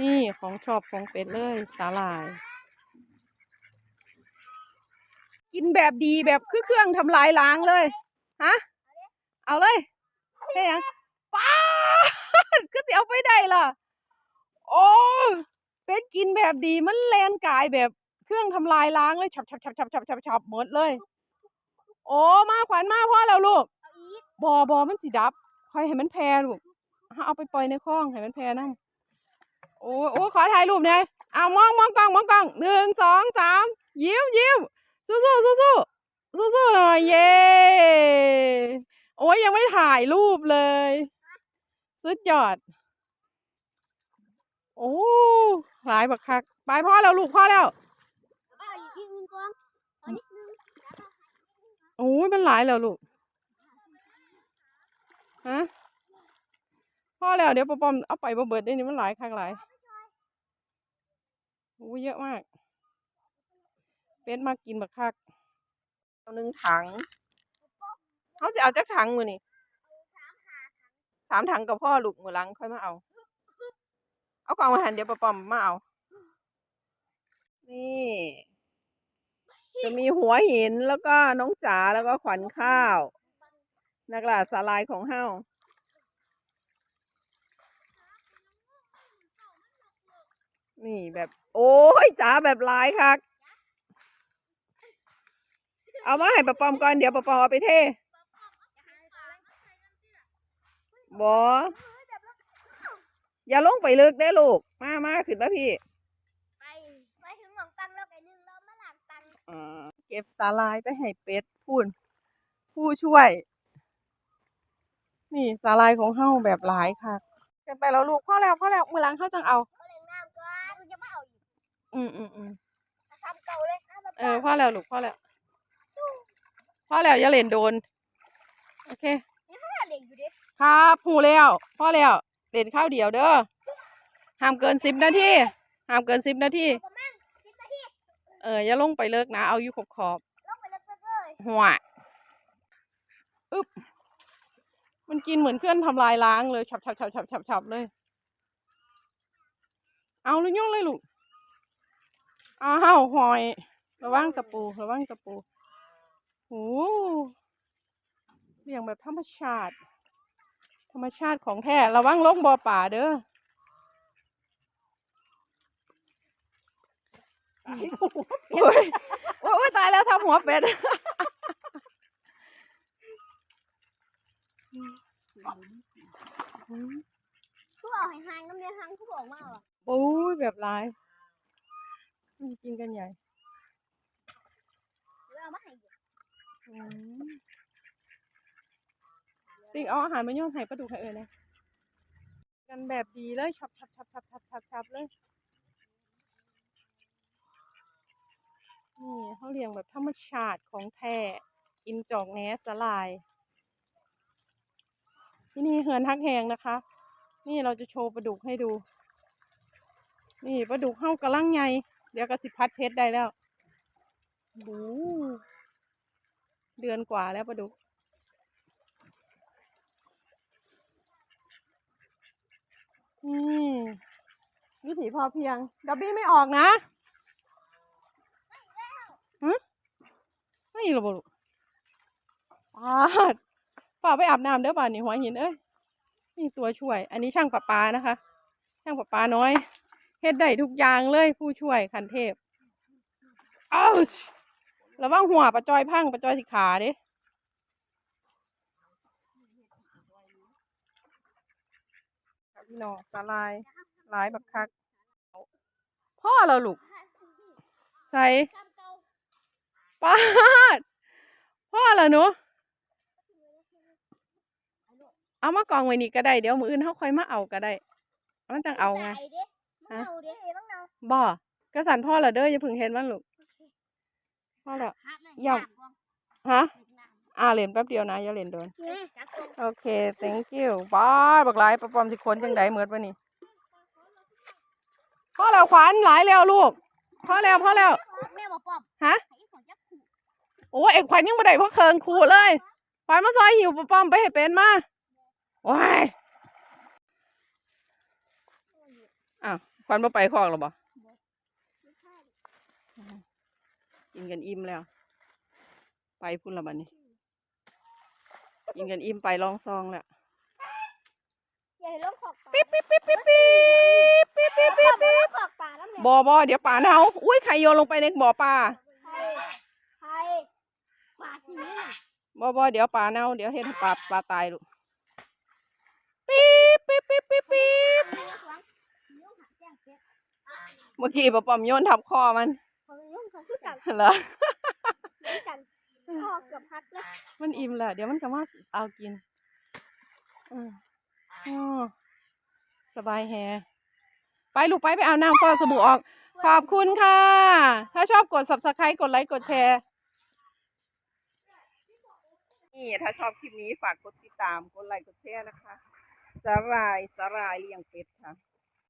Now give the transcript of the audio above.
นี่ของชอบของเป็ดเลยสาหร่าย กินแบบดีแบบคือเครื่องทำลายล้างเลย ฮะ เอาเลยให้ยังป้าก็จะเอาไปได้ล่ะ โอ้เป็ดกินแบบดีมันแลนกายแบบเครื่องทำลายล้างเลยฉับฉับฉับฉับฉับฉับฉับหมดเลย โอ้มาขวัญมาพ่อแล้วลูกเอบอบอมันสิดับคอยให้มันแพร่ลูกเอาไปปล่อยในคลองให้มันแพร่นั่ โอ้โอ้ขอถ่ายรูปหน่อยเอามองมองกล้องมองกล้องหนึ่งสองสามยิ้มยิ้มสู้สู้สู้สู้สู้สู้หน่อยเย้โอ้ยยังไม่ถ่ายรูปเลย สุดยอด โอ้หลายบักคัก ไปพ่อแล้วลูกพ่อแล้วโอ้ยมันหลายแล้วลูกฮะพ่อแล้วเดี๋ยวปอมเอาไปบ่เบิดได้นี่มันหลายครั้งหลาย อ้ยเยอะมาก เป็ดมากินบักคักเอาหนึ่งถังเขาจะเอาจักถังมือนี่สามถังกับพ่อลูกมือหลังค่อยมาเอา เอากล่องมาหันเดี๋ยวปอปอมมาเอา นี่ จะมีหัวหินแล้วก็น้องจ๋าแล้วก็ขวัญข้าว นักล่าสาลายของเฮานี่แบบ โอ้ยจ๋าแบบหลายคักเอามาให้ปะปอมก่อนเดี๋ยวปะปอมเอาไปเทบออย่าลงไปลึกได้ลูก มามาขึ้นมาพี่ ไปไปถึงหลงตังแล้วไปหนึ่งแล้วมาหลังตังเก็บสาลายไปให้เป็ดพูนผู้ช่วย นี่สาลายของเฮาแบบหลายค่ะกันไปแล้วลูกพ่อแล้วพ่อแล้วมือหลังเขาจังเอา อีกอืมอืมอืมทำเก่าเลยน้ำเออพ่อแล้วลูกพ่อแล้วพ่อแล้วอย่าเล่นโดน โอเคนี่ขนาดเด็กอยู่ดิครับหูแล้วพ่อแล้วเล่นข้าวเดียวเด้อห้ามเกินสิบนาทีห้ามเกินสิบนาทีประมาณสิบนาทีเอออย่าลงไปเลิกนะ เอาอยู่ขอบขอบลงไปเลยเลยๆหัวอึบมันกินเหมือนเคลื่อนทำลายล้างเลยฉับฉับฉับฉับฉับฉับเลย เอาลูกย่องเลยลูก อ้าวหอย ระวังตะปู ระวังตะปูโอ้เลี้ยงแบบธรรมชาติ ธรรมชาติของแท้ ระวังลงบ่อป่าเด้อโอ้ยโอ้ยโอ้ยตายแล้วทำหัวเป็ดทุกเอาให้หางน้ำเลี้ยงหางทุกออกมาหรอโอ้ยแบบร้ายมัน กินกันใหญ่หรือเอามาให้อีกอืมปิงเอาอาหารมาโยนให้ปลาดุกให้เอ่ยนะกันแบบดีเลยชับชับชับชับชับชับชับเลย นี่เขาเลี้ยงแบบธรรมชาติของแท้กินจอกแหนสลาย ที่นี่เฮือนฮักแหงนะคะ นี่เราจะโชว์ปลาดุกให้ดู นี่ปลาดุกเข้ากระลังใหญ่ เดี๋ยวก็สิพัดเพชรได้แล้วดูเดือนกว่าแล้วปลาดุกนี่วิถีพอเพียงดับบี้ไม่ออกนะหืมไม่หรอกลูกปาป่าไปอาบน้ำเด้อป่านี่หัวหินเอ้ยนี่ตัวช่วย อันนี้ช่างประปานะคะ ช่างประปาน้อย เฮ็ดได้ทุกอย่างเลยผู้ช่วยคันเทพอ้าวระวังหัวปลาจอยพังปลาจอยสิขาเด้ครับพี่น้องสาลายหลายบักคักพ่อเราลูกใส่ป้าดพ่อเหรอหนูเอามากองไว้นี่ก็ได้ เดี๋ยวมืออื่นเขาค่อยมาเอาก็ได้มันจังเอาไง มันเอาดิต้องเอาบ่กระสันพ่อเหรอเด้ออย่าเพึ่งเห็นมันลูกพ่อเหรอหักเลยย่ฮะน้ำอ่าเล่นแป๊บเดียวนะอย่าเล่นโดนนี่จับตรงโอเค thank you บ้าบักหลายประปอมสิคนจังไดเหมือนวะนี่พ่อแล้วขวานหลายแล้วลูกพ่อแล้วพ่อแล้วแม่บอกปอบฮะให้ฝนจับขู่โอ้เอกขวัญยังบ่ได้พ่อเคิงขู่เลยขวัญมาซอยหิวปะปอมไปให้เป็นมาว้ายอ้าว ควันบ่ไปคอกหรอบ่ไม่ใช่กินกันอิ่มแล้ว ไปพุ่นละบัดนี้ กินกันอิ่มไปลองซองแล้วอย่าให้ล้มขอบปลาปิ๊บปิ๊บปิ๊บปิ๊บปิ๊บปิ๊บปิ๊บปิ๊บปิ๊บขอบปลาแล้วเนี่ยบ่อบ่อเดี๋ยวป่าเน่าอุ้ยใครโยนลงไปในบ่อปลาใครใครปลาที่นี่น่ะบ่บ่เดี๋ยวปลาเน่าเดี๋ยวเห็นปลาปลาตายลูกปี๊บปี๊บปี๊บปี๊บปี๊บ ยุ่งหาแจ้งเจ็ด เมื่อกี้ปะปอมโยนทับคอมันเขายุ่งเขาคือกันเหรอ เหมือนกันพ่อเกือบพัดแล้วมันอิ่มแล้วเดี๋ยวมันก็มาเอากินอืมอ๋อสบายแฮไปลูกไปไปเอาน้ำฟอกสบู่ออก ขอบคุณค่ะ ถ้าชอบกด subscribe กดไลค์กดแชร์ นี่ถ้าชอบคลิปนี้ฝากกดติดตาม กดไลค์กดแชร์นะคะ สาหร่ายสาหร่ายเลี้ยงเป็ดค่ะ